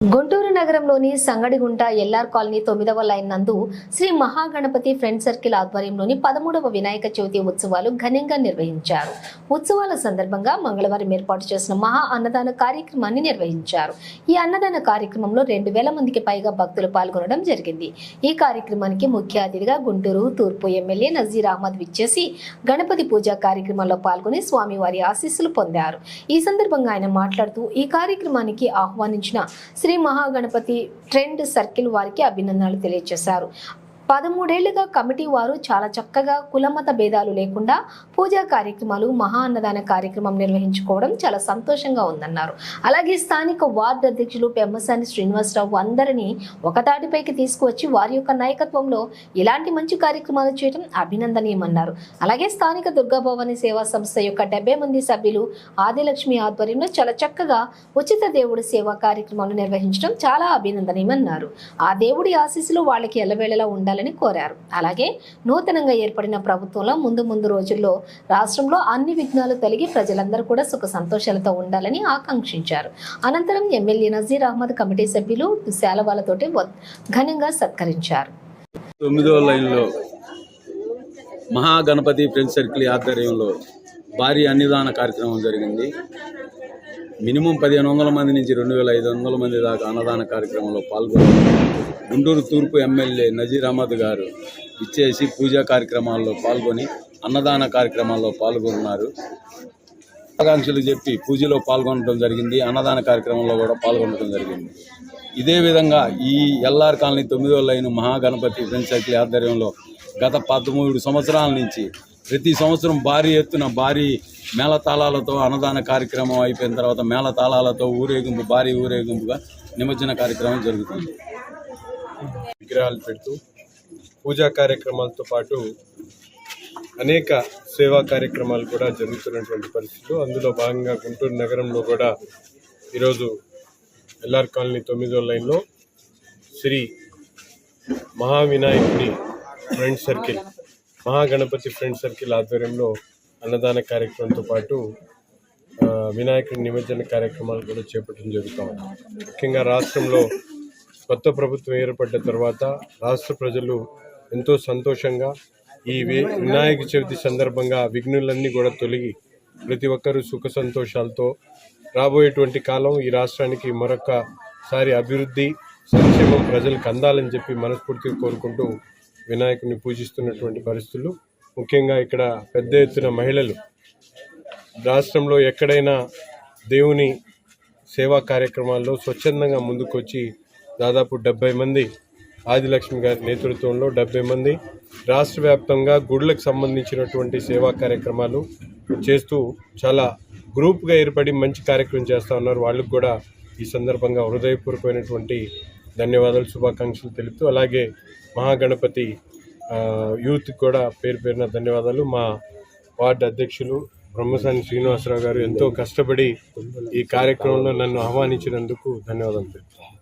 గుంటూరు నగరంలోని Sangadigunta LR colony తొమ్మిదవ line నందు శ్రీ మహాగణపతి ఫ్రెండ్ సర్కిల్ ఆధ్వర్యంలోని పదమూడవ వినాయక చవితి ఉత్సవాలు ఘనంగా నిర్వహించారు. ఉత్సవాల సందర్భంగా మంగళవారం ఏర్పాటు చేసిన మహా అన్నదాన కార్యక్రమాన్ని నిర్వహించారు. ఈ అన్నదాన కార్యక్రమంలో రెండు వేల మందికి పైగా భక్తులు పాల్గొనడం జరిగింది. ఈ కార్యక్రమానికి ముఖ్య అతిథిగా గుంటూరు తూర్పు ఎమ్మెల్యే నజీర్ అహ్మద్ విచ్చేసి గణపతి పూజా కార్యక్రమంలో పాల్గొని స్వామివారి ఆశీస్సులు పొందారు. ఈ సందర్భంగా ఆయన మాట్లాడుతూ ఈ కార్యక్రమానికి ఆహ్వానించిన శ్రీ శ్రీ మహాగణపతి ట్రెండ్ సర్కిల్ వారికి అభినందనలు తెలియజేశారు. పదమూడేళ్ళుగా కమిటీ వారు చాలా చక్కగా కులమత భేదాలు లేకుండా పూజా కార్యక్రమాలు మహా అన్నదాన కార్యక్రమం నిర్వహించుకోవడం చాలా సంతోషంగా ఉందన్నారు. అలాగే స్థానిక వార్డు అధ్యక్షులు పెమ్మసాని శ్రీనివాసరావు అందరినీ ఒకతాటిపైకి తీసుకువచ్చి వారి యొక్క నాయకత్వంలో ఇలాంటి మంచి కార్యక్రమాలు చేయడం అభినందనీయమన్నారు. అలాగే స్థానిక దుర్గాభవాని సేవా సంస్థ యొక్క డెబ్బై మంది సభ్యులు ఆదిలక్ష్మి ఆధ్వర్యంలో చాలా చక్కగా ఉచిత దేవుడి సేవా కార్యక్రమాలు నిర్వహించడం చాలా అభినందనీయమన్నారు. ఆ దేవుడి ఆశీస్సులు వాళ్ళకి ఎల్లవేళలా ఉండాలని కోరారు. అలాగే నూతనంగా ఏర్పడిన ప్రభుత్వంలో ముందు ముందు రోజుల్లో రాష్ట్రంలో అన్ని విఘ్నాలు తొలగి ప్రజలందరూ కూడా సుఖ సంతోషాలతో ఉండాలని ఆకాంక్షించారు. అనంతరం ఎమ్మెల్యే నజీర్ అహ్మద్ కమిటీ సభ్యులు శాలవాలతోటి ఘనంగా సత్కరించారు. తొమ్మిదో లైన్లో మహాగణపతి ఫ్రెండ్స్ సర్కిల్ ఆధ్వర్యంలో భారీ అన్నదాన కార్యక్రమం జరిగింది. మినిమం పదిహేను వందల మంది నుంచి రెండు వేల ఐదు వందల మంది దాకా అన్నదాన కార్యక్రమంలో పాల్గొన్నారు. గుంటూరు తూర్పు ఎమ్మెల్యే నజీర్ అహ్మద్ గారు ఇచ్చేసి పూజా కార్యక్రమాల్లో పాల్గొని అన్నదాన కార్యక్రమాల్లో పాల్గొన్నారు. ఆకాంక్షలు చెప్పి పూజలో పాల్గొనడం జరిగింది. అన్నదాన కార్యక్రమంలో కూడా పాల్గొనడం జరిగింది. ఇదే విధంగా ఈ ఎల్ఆర్ కాలనీ తొమ్మిదో లైన్ మహాగణపతి ఫ్రెండ్స్ ఆధ్వర్యంలో గత పదమూడు సంవత్సరాల నుంచి ప్రతి సంవత్సరం భారీ ఎత్తున భారీ మేళతాళాలతో అన్నదాన కార్యక్రమం అయిపోయిన తర్వాత మేళతాళాలతో ఊరేగింపు భారీ ఊరేగింపుగా నిమజ్జన కార్యక్రమం జరుగుతుంది. విగ్రహాలు పెడుతూ పూజా కార్యక్రమాలతో పాటు అనేక సేవా కార్యక్రమాలు కూడా జరుగుతున్నటువంటి పరిస్థితులు అందులో భాగంగా గుంటూరు నగరంలో కూడా ఈరోజు ఎల్ఆర్ కాలనీ తొమ్మిదో లైన్లో Shri మహావినాయకుడి friend circle Mahaganapati friend circle ఆధ్వర్యంలో అన్నదాన కార్యక్రమంతో పాటు వినాయకుడి నిమజ్జన కార్యక్రమాలు కూడా చేపట్టడం జరుగుతూ ఉంది. ముఖ్యంగా రాష్ట్రంలో కొత్త ప్రభుత్వం ఏర్పడ్డ తర్వాత రాష్ట్ర ప్రజలు ఎంతో సంతోషంగా ఈ వి- వినాయక చవితి సందర్భంగా విఘ్నులన్నీ కూడా తొలగి ప్రతి ఒక్కరూ సుఖ సంతోషాలతో రాబోయేటువంటి కాలం ఈ రాష్ట్రానికి మరొకసారి అభివృద్ధి సంక్షేమం ప్రజలకు అందాలని చెప్పి మనస్ఫూర్తిగా కోరుకుంటూ వినాయకుని పూజిస్తున్నటువంటి పరిస్థితులు. ముఖ్యంగా ఇక్కడ పెద్ద ఎత్తున మహిళలు. రాష్ట్రంలో ఎక్కడైనా దేవుని సేవా కార్యక్రమాల్లో స్వచ్ఛందంగా ముందుకొచ్చి దాదాపు డెబ్బై మంది ఆదిలక్ష్మి గారి నేతృత్వంలో డెబ్బై మంది రాష్ట్ర వ్యాప్తంగా గుడులకు సంబంధించినటువంటి సేవా కార్యక్రమాలు చేస్తూ చాలా గ్రూప్గా ఏర్పడి మంచి కార్యక్రమం చేస్తూ ఉన్నారు. వాళ్ళకు కూడా ఈ సందర్భంగా హృదయపూర్వకమైనటువంటి ధన్యవాదాలు శుభాకాంక్షలు తెలుపుతూ అలాగే మహాగణపతి యూత్ కూడా పేరు పేరున ధన్యవాదాలు. మా వార్డు అధ్యక్షులు బ్రహ్మసాని శ్రీనివాసరావు గారు ఎంతో కష్టపడి ఈ కార్యక్రమంలో నన్ను ఆహ్వానించినందుకు ధన్యవాదాలు తెలుపుతాను.